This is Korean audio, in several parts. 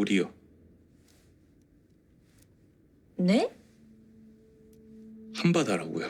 우리요. 네? 한바다라고요.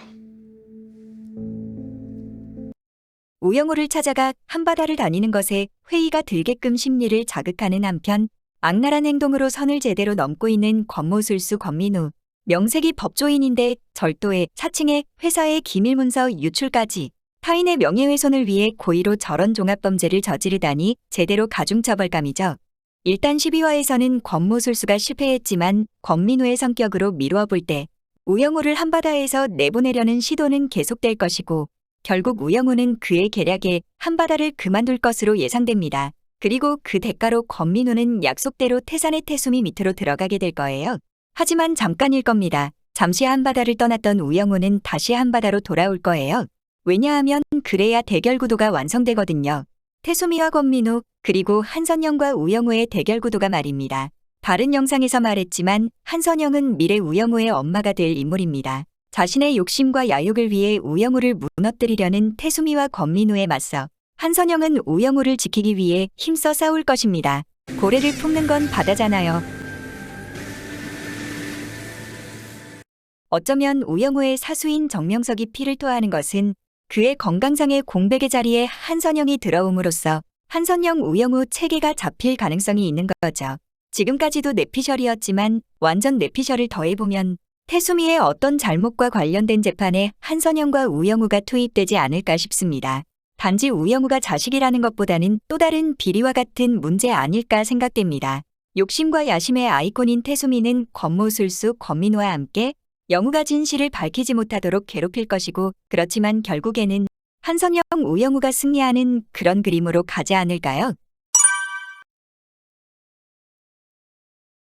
우영우를 찾아가 한바다를 다니는 것에 회의가 들게끔 심리를 자극하는 한편 악랄한 행동으로 선을 제대로 넘고 있는 권모술수 권민우. 명색이 법조인인데 절도에 사칭에 회사의 기밀문서 유출까지 타인의 명예훼손을 위해 고의로 저런 종합범죄를 저지르다니 제대로 가중처벌감이죠. 일단 12화에서는 권모술수가 실패했지만 권민우의 성격으로 미루어 볼 때 우영우를 한바다에서 내보내려는 시도는 계속될 것이고 결국 우영우는 그의 계략에 한바다를 그만둘 것으로 예상됩니다. 그리고 그 대가로 권민우는 약속대로 태산의 태수미 밑으로 들어가게 될 거예요. 하지만 잠깐일 겁니다. 잠시 한바다를 떠났던 우영우는 다시 한바다로 돌아올 거예요. 왜냐하면 그래야 대결 구도가 완성되거든요. 태수미와 권민우 그리고 한선영과 우영우의 대결 구도가 말입니다. 다른 영상에서 말했지만 한선영은 미래 우영우의 엄마가 될 인물입니다. 자신의 욕심과 야욕을 위해 우영우를 무너뜨리려는 태수미와 권민우에 맞서 한선영은 우영우를 지키기 위해 힘써 싸울 것입니다. 고래를 품는 건 바다잖아요. 어쩌면 우영우의 사수인 정명석이 피를 토하는 것은 그의 건강상의 공백의 자리에 한선영이 들어옴으로써 한선영 우영우 체계가 잡힐 가능성이 있는 거죠. 지금까지도 내피셜이었지만 완전 내피셜을 더해보면 태수미의 어떤 잘못과 관련된 재판에 한선영과 우영우가 투입되지 않을까 싶습니다. 단지 우영우가 자식이라는 것보다는 또 다른 비리와 같은 문제 아닐까 생각됩니다. 욕심과 야심의 아이콘인 태수미는 권모술수 권민우와 함께 영우가 진실을 밝히지 못하도록 괴롭힐 것이고 그렇지만 결국에는 한선영 우영우가 승리하는 그런 그림으로 가지 않을까요?